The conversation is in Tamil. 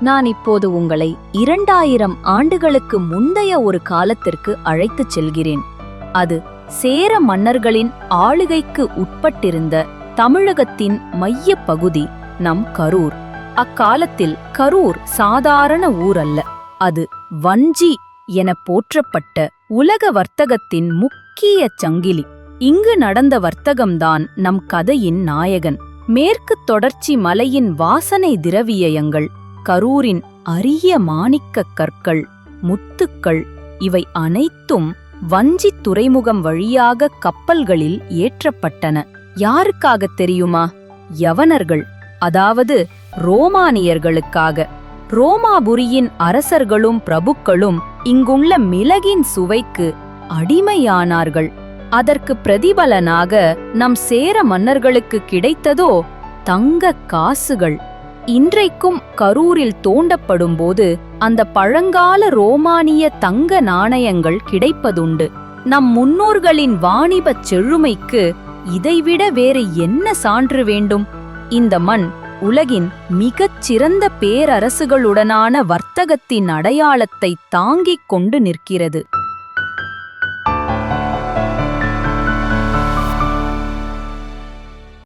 நான் இப்போது உங்களை இரண்டாயிரம் ஆண்டுகளுக்கு முந்தைய ஒரு காலத்திற்கு அழைத்துச் செல்கிறேன். அது சேர மன்னர்களின் ஆளுகைக்கு உட்பட்டிருந்த தமிழகத்தின் மையப் பகுதி நம் கரூர். அக்காலத்தில் கரூர் சாதாரண ஊர் அல்ல. அது வஞ்சி என போற்றப்பட்ட உலக வர்த்தகத்தின் முக்கிய சங்கிலி. இங்கு நடந்த வர்த்தகம்தான் நம் கதையின் நாயகன். மேற்குத் தொடர்ச்சி மலையின் வாசனை திரவியங்கள் கரூரின் அரிய மாணிக்கக் கற்கள் முத்துக்கள் இவை அனைத்தும் வஞ்சி துறைமுகம் வழியாக கப்பல்களில் ஏற்றப்பட்டன. யாருக்காகத் தெரியுமா? யவனர்கள் அதாவது ரோமானியர்களுக்காக. ரோமாபுரியின் அரசர்களும் பிரபுக்களும் இங்குள்ள மிளகின் சுவைக்கு அடிமையானார்கள். அதற்கு பிரதிபலனாக நம் சேர மன்னர்களுக்கு கிடைத்ததோ தங்க காசுகள். இன்றைக்கும் கரூரில் தோண்டப்படும்போது அந்த பழங்கால ரோமானிய தங்க நாணயங்கள் கிடைப்பதுண்டு. நம் முன்னோர்களின் வாணிபச் செழுமைக்கு இதைவிட வேறு என்ன சான்று வேண்டும்? இந்த மண் உலகின் மிகச் சிறந்த பேரரசுகளுடனான வர்த்தகத்தின் அடையாளத்தை தாங்கிக் கொண்டு நிற்கிறது.